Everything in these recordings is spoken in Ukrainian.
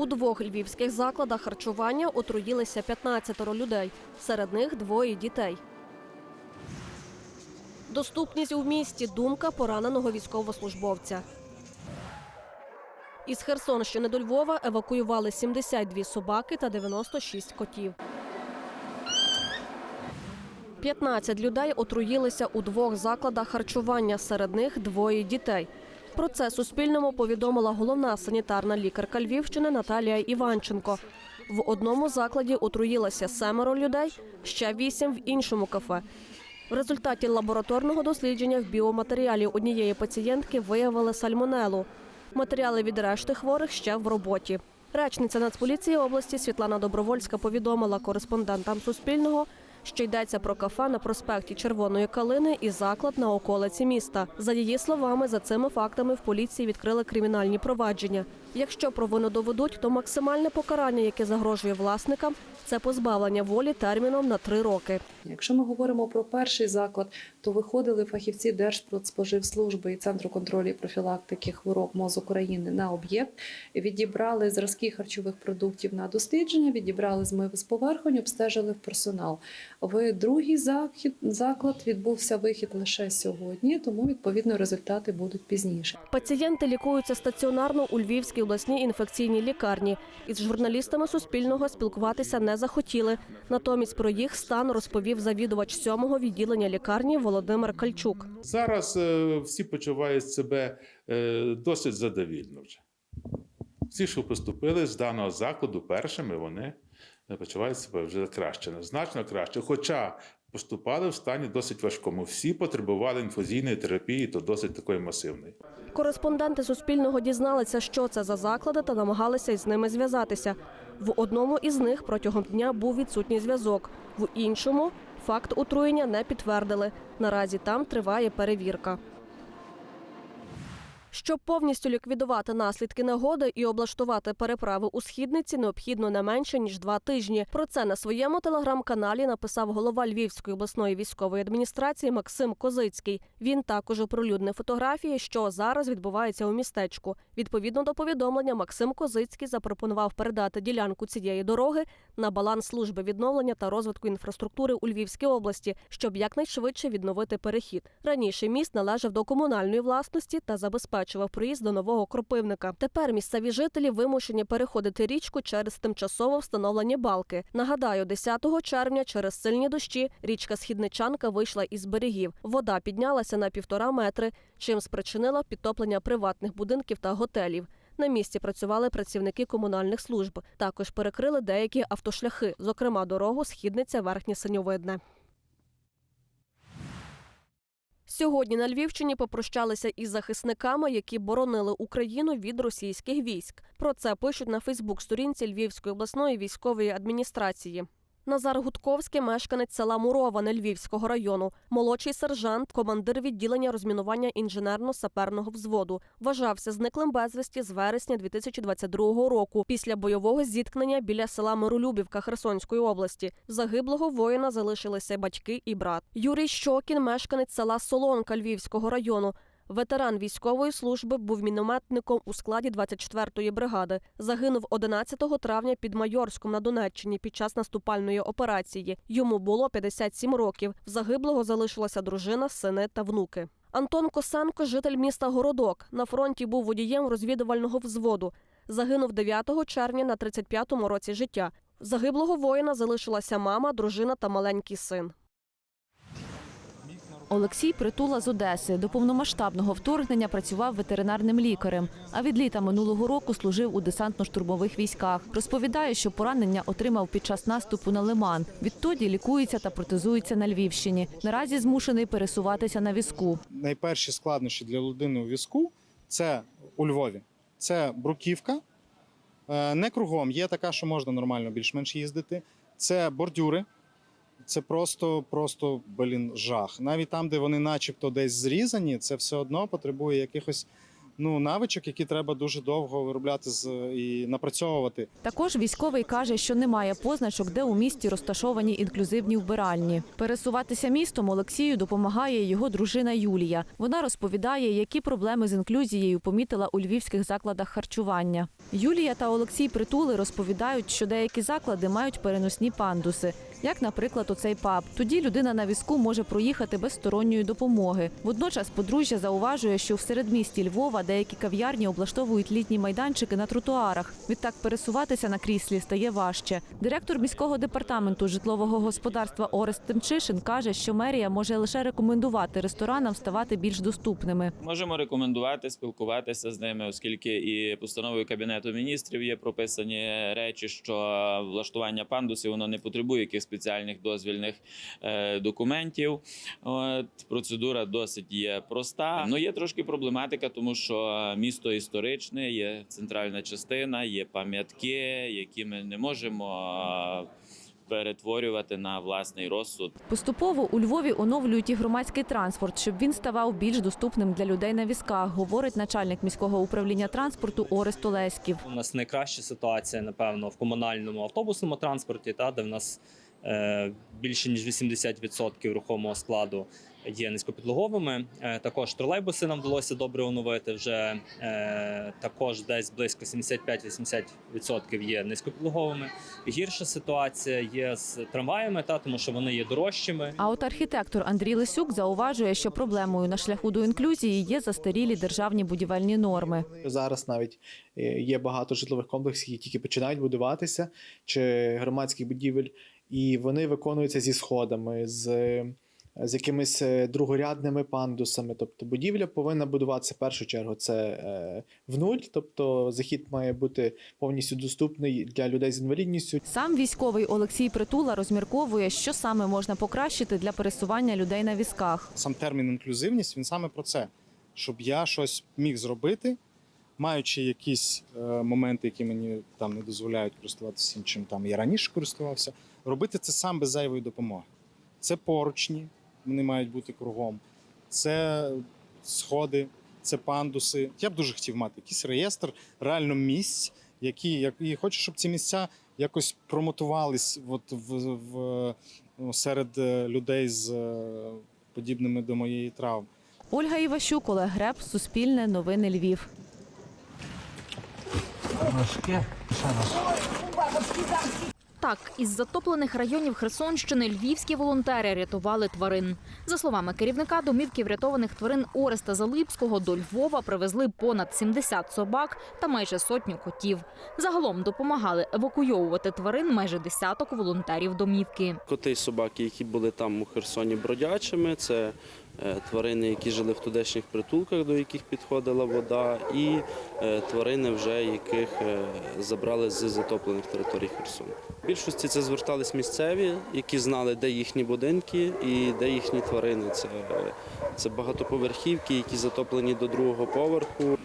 У двох львівських закладах харчування отруїлися 15 людей, серед них двоє дітей. Доступність у місті думка пораненого військовослужбовця. Із Херсонщини до Львова евакуювали 72 собаки та 96 котів. 15 людей отруїлися у двох закладах харчування, серед них двоє дітей. Про це Суспільному повідомила головна санітарна лікарка Львівщини Наталія Іванченко. В одному закладі отруїлося семеро людей, ще вісім в іншому кафе. В результаті лабораторного дослідження в біоматеріалі однієї пацієнтки виявили сальмонелу. Матеріали від решти хворих ще в роботі. Речниця Нацполіції області Світлана Добровольська повідомила кореспондентам Суспільного, що йдеться про кафе на проспекті Червоної Калини і заклад на околиці міста. За її словами, за цими фактами в поліції відкрили кримінальні провадження. Якщо провину доведуть, то максимальне покарання, яке загрожує власникам, це позбавлення волі терміном на три роки. Якщо ми говоримо про перший заклад, то виходили фахівці Держпродспоживслужби і Центру контролю і профілактики хвороб МОЗ України на об'єкт, відібрали зразки харчових продуктів на дослідження, відібрали змиви з поверхонь, обстежили в персонал. В другий захід заклад відбувся вихід лише сьогодні, тому відповідно результати будуть пізніше. Пацієнти лікуються стаціонарно у Львівській обласній інфекційній лікарні. Із журналістами Суспільного спілкуватися не захотіли. Натомість про їх стан розповів завідувач сьомого відділення лікарні Володимир Кальчук. Зараз е, всі почувають себе е, досить задовільно вже. Всі, що поступили з даного закладу першими, вони е, почувають себе вже краще, значно краще. Хоча поступали в стані досить важкому. Всі потребували інфузійної терапії, то досить такої масивної. Кореспонденти Суспільного дізналися, що це за заклади, та намагалися із ними зв'язатися. В одному із них протягом дня був відсутній зв'язок, в іншому факт отруєння не підтвердили. Наразі там триває перевірка. Щоб повністю ліквідувати наслідки негоди і облаштувати переправи у східниці, необхідно не менше ніж два тижні. Про це на своєму телеграм-каналі написав голова Львівської обласної військової адміністрації Максим Козицький. Він також оприлюднив фотографії, що зараз відбувається у містечку. Відповідно до повідомлення, Максим Козицький запропонував передати ділянку цієї дороги на баланс служби відновлення та розвитку інфраструктури у Львівській області, щоб якнайшвидше відновити перехід. Раніше міст належав до комунальної власності та забезпечував проїзд до нового кропивника. Тепер місцеві жителі вимушені переходити річку через тимчасово встановлені балки. Нагадаю, 10 червня через сильні дощі річка Східничанка вийшла із берегів. Вода піднялася на півтора метри, чим спричинила підтоплення приватних будинків та готелів. На місці працювали працівники комунальних служб. Також перекрили деякі автошляхи, зокрема дорогу Східниця Верхнє Синьовидне. Сьогодні на Львівщині попрощалися із захисниками, які боронили Україну від російських військ. Про це пишуть на Фейсбук-сторінці Львівської обласної військової адміністрації. Назар Гудковський, мешканець села Муроване Львівського району, молодший сержант, командир відділення розмінування інженерно-саперного взводу, вважався зниклим безвісті з вересня 2022 року після бойового зіткнення біля села Миролюбівка Херсонської області. Загиблого воїна залишилися батьки і брат. Юрій Щокін, мешканець села Солонка Львівського району. Ветеран військової служби був мінометником у складі 24-ї бригади. Загинув 11 травня під Майорськом на Донеччині під час наступальної операції. Йому було 57 років. В загиблого залишилася дружина, сини та внуки. Антон Косенко, житель міста Городок. На фронті був водієм розвідувального взводу. Загинув 9 червня на 35-му році життя. Загиблого воїна залишилася мама, дружина та маленький син. Олексій Притула з Одеси до повномасштабного вторгнення працював ветеринарним лікарем, а від літа минулого року служив у десантно-штурмових військах. Розповідає, що поранення отримав під час наступу на Лиман. Відтоді лікується та протезується на Львівщині. Наразі змушений пересуватися на візку. найперші складнощі для людини у візку це у Львові. Це бруківка. Е, Не кругом, є така, що можна нормально більш-менш їздити. Це бордюри. Це просто, просто блін, жах. Навіть там, де вони начебто десь зрізані, це все одно потребує якихось ну, навичок, які треба дуже довго виробляти з, і напрацьовувати. Також військовий каже, що немає позначок, де у місті розташовані інклюзивні вбиральні. Пересуватися містом Олексію допомагає його дружина Юлія. Вона розповідає, які проблеми з інклюзією помітила у львівських закладах харчування. Юлія та Олексій Притули розповідають, що деякі заклади мають переносні пандуси, як, наприклад, оцей паб. Тоді людина на візку може проїхати без сторонньої допомоги. Водночас подружжя зауважує, що в середмісті Львова деякі кав'ярні облаштовують літні майданчики на тротуарах. Відтак пересуватися на кріслі стає важче. Директор міського департаменту житлового господарства Орест Тимчишин каже, що мерія може лише рекомендувати ресторанам ставати більш доступними. Можемо рекомендувати спілкуватися з ними, оскільки і постановою кабінету міністрів є прописані речі, що влаштування пандусів воно не потребує яких спеціальних дозвільних е, документів. От процедура досить є проста. Ну є трошки проблематика, тому що місто історичне, є центральна частина, є пам'ятки, які ми не можемо. е, Перетворювати на власний розсуд Поступово у Львові оновлюють і громадський транспорт, щоб він ставав більш доступним для людей на візках, говорить начальник міського управління транспорту Орест Олеськів. У нас найкраща ситуація, напевно, в комунальному автобусному транспорті, та де в нас більше ніж 80% рухомого складу є низькопідлоговими. Е, також тролейбуси нам вдалося добре оновити. Вже е, також десь близько 75-80% є низькопідлоговими. Гірша ситуація є з трамваями, та тому що вони є дорожчими. А от архітектор Андрій Лисюк зауважує, що проблемою на шляху до інклюзії є застарілі державні будівельні норми. Зараз навіть е, є багато житлових комплексів, які тільки починають будуватися, чи громадських будівель, і вони виконуються зі сходами, з, з якимись е, другорядними пандусами. Тобто будівля повинна будуватися в першу чергу. Це е, в нуль, тобто захід має бути повністю доступний для людей з інвалідністю. Сам військовий Олексій Притула розмірковує, що саме можна покращити для пересування людей на візках. Сам термін інклюзивність він саме про це, щоб я щось міг зробити, маючи якісь е, моменти, які мені там не дозволяють користуватися чим там я раніше користувався, робити це сам без зайвої допомоги. Це поручні, вони мають бути кругом. Це сходи, це пандуси. Я б дуже хотів мати якийсь реєстр реально місць, які як і хочу, щоб ці місця якось промотувались от в, в ну, серед е, людей з е, подібними до моєї травм. Ольга Іващук, Олег Греб, Суспільне, Новини Львів. Так, із затоплених районів Херсонщини львівські волонтери рятували тварин. За словами керівника домівки врятованих тварин Ореста Залипського, до Львова привезли понад 70 собак та майже сотню котів. Загалом допомагали евакуйовувати тварин майже десяток волонтерів домівки. Коти і собаки, які були там у Херсоні бродячими, це тварини, які жили в тудешніх притулках, до яких підходила вода, і е, тварини, вже яких е, забрали з затоплених територій Херсону. В більшості це звертались місцеві, які знали, де їхні будинки і де їхні тварини. Це, е, це багатоповерхівки, які затоплені до другого поверху.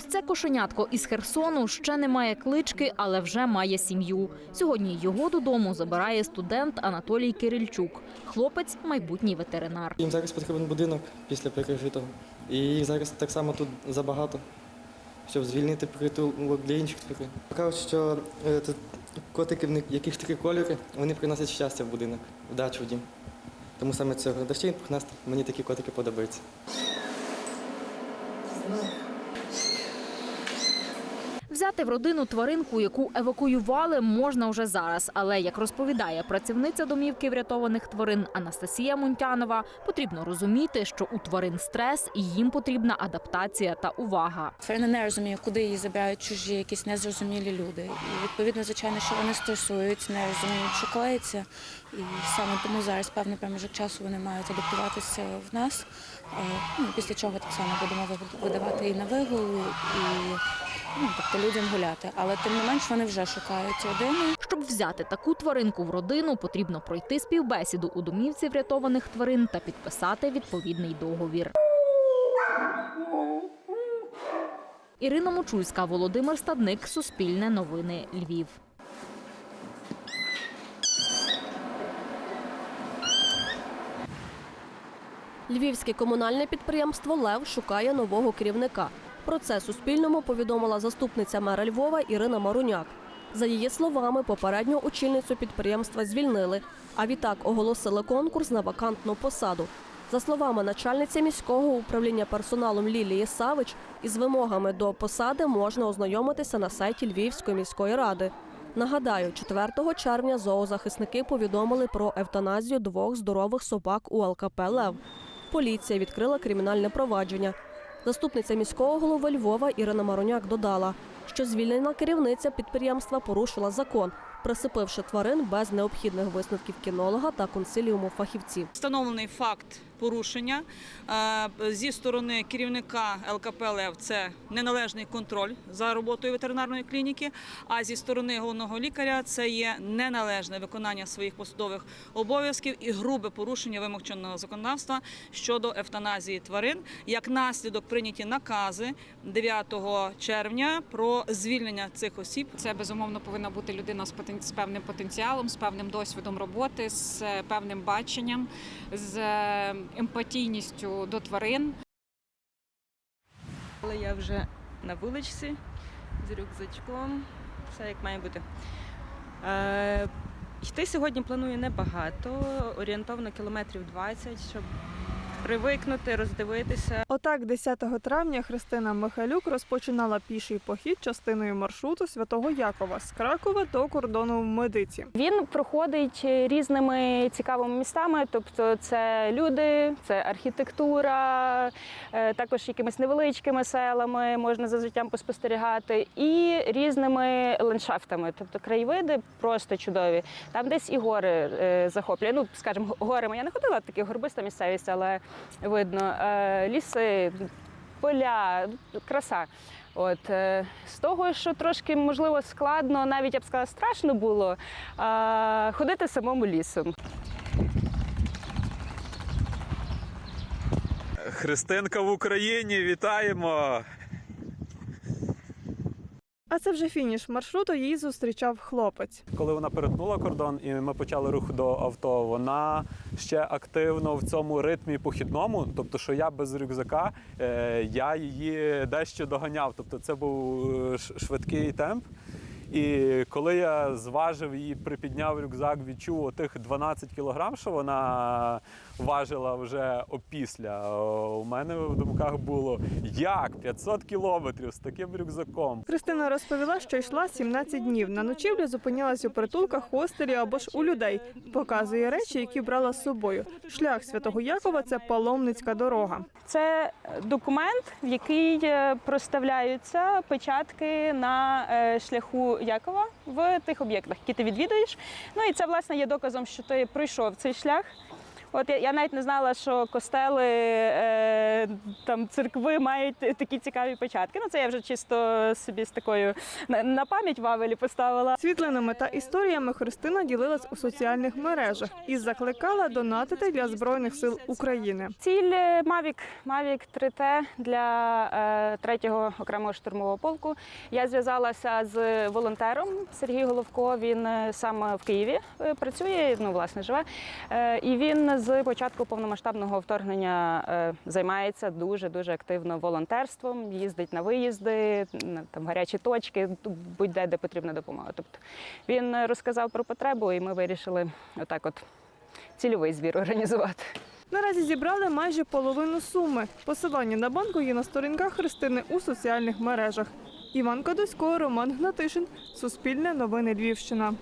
Ось це кошенятко із Херсону ще не має клички, але вже має сім'ю. Сьогодні його додому забирає студент Анатолій Кирильчук. Хлопець майбутній ветеринар. Їм зараз потрібен будинок після пережитого. І їх зараз так само тут забагато, щоб звільнити притулок для інших тварин. Кажуть, що е, котики, в них яких три кольори, вони приносять щастя в будинок, вдачу в дім. Тому саме цього дощі принести мені такі котики подобаються. Взяти в родину тваринку, яку евакуювали, можна вже зараз. Але як розповідає працівниця домівки врятованих тварин Анастасія Мунтянова, потрібно розуміти, що у тварин стрес і їм потрібна адаптація та увага. Тварина не розуміє, куди її забирають чужі, якісь незрозумілі люди. І відповідно, звичайно, що вони стресують, не розуміють, що коїться. І саме тому зараз певний проміжок часу вони мають адаптуватися в нас. Е, Ну, після чого так само будемо видавати і на вигул, і ну, тобто людям гуляти. Але тим не менш вони вже шукають родини. Щоб взяти таку тваринку в родину, потрібно пройти співбесіду у домівці врятованих тварин та підписати відповідний договір. Ірина Мочульська, Володимир Стадник, Суспільне новини, Львів. Львівське комунальне підприємство Лев шукає нового керівника. Про це Суспільному повідомила заступниця мера Львова Ірина Маруняк. За її словами, попередню очільницю підприємства звільнили, а відтак оголосили конкурс на вакантну посаду. За словами начальниці міського управління персоналом Лілії Савич, із вимогами до посади можна ознайомитися на сайті Львівської міської ради. Нагадаю, 4 червня зоозахисники повідомили про евтаназію двох здорових собак у ЛКП Лев. Поліція відкрила кримінальне провадження. Заступниця міського голови Львова Ірина Мароняк додала, що звільнена керівниця підприємства порушила закон, присипивши тварин без необхідних висновків кінолога та консиліуму фахівців. Встановлений факт порушення Е, зі сторони керівника ЛКП «Лев» – це неналежний контроль за роботою ветеринарної клініки. А зі сторони головного лікаря це є неналежне виконання своїх посадових обов'язків і грубе порушення вимог чинного законодавства щодо евтаназії тварин. Як наслідок прийняті накази 9 червня про звільнення цих осіб. Це безумовно повинна бути людина з певним потенціалом, з певним досвідом роботи, з е, певним баченням, з е, емпатійністю до тварин. Але я вже на вуличці з рюкзачком, все як має бути. Е, йти сьогодні планую небагато, орієнтовно кілометрів 20, щоб привикнути, роздивитися. Отак, 10 травня Христина Михайлюк розпочинала піший похід частиною маршруту Святого Якова з Кракова до кордону в Медиці. Він проходить різними цікавими містами, тобто це люди, це архітектура, е, також якимись невеличкими селами можна за життям поспостерігати, і різними ландшафтами, тобто краєвиди просто чудові. Там десь і гори е, захоплює. Ну, скажімо, горами я не ходила, такі горбиста місцевість, але видно Е, ліси, поля, краса. От е, з того, що трошки можливо складно, навіть я б сказала, страшно було е, ходити самому лісом. Христинка в Україні, вітаємо! А це вже фініш маршруту. Її зустрічав хлопець. Коли вона перетнула кордон і ми почали рух до авто, вона ще активно в цьому ритмі похідному. Тобто, що я без рюкзака, е, я її дещо доганяв. Тобто, це був е, швидкий темп. І коли я зважив її, припідняв рюкзак, відчув отих 12 кілограм, що вона важила вже опісля. У мене в думках було як 500 кілометрів з таким рюкзаком. Христина розповіла, що йшла 17 днів. На ночівлю зупинялась у притулках, хостелі або ж у людей. Показує речі, які брала з собою. Шлях Святого Якова це паломницька дорога. Це документ, в який е, проставляються печатки на е, шляху Якова в тих об'єктах, які ти відвідуєш. Ну і це власне є доказом, що ти пройшов цей шлях. От я, я навіть не знала, що костели, е, там церкви мають такі цікаві початки. Ну це я вже чисто собі з такою на, на пам'ять Вавелі поставила. Світлинами та історіями Христина ділилась у соціальних мережах і закликала донатити для збройних сил України. Ціль е, Mavic, Mavic 3T для е, третього окремого штурмового полку. Я зв'язалася з волонтером Сергій Головко. Він е, сам в Києві е, працює, ну власне живе. Е, і він з початку повномасштабного вторгнення е, займається дуже дуже активно волонтерством, їздить на виїзди, на там гарячі точки, будь-де де потрібна допомога. Тобто він розказав про потребу, і ми вирішили отак, от цільовий збір організувати. Наразі зібрали майже половину суми. Посилання на банку є на сторінках Христини у соціальних мережах. Іван Кадусько, Роман Гнатишин, Суспільне новини Львівщина.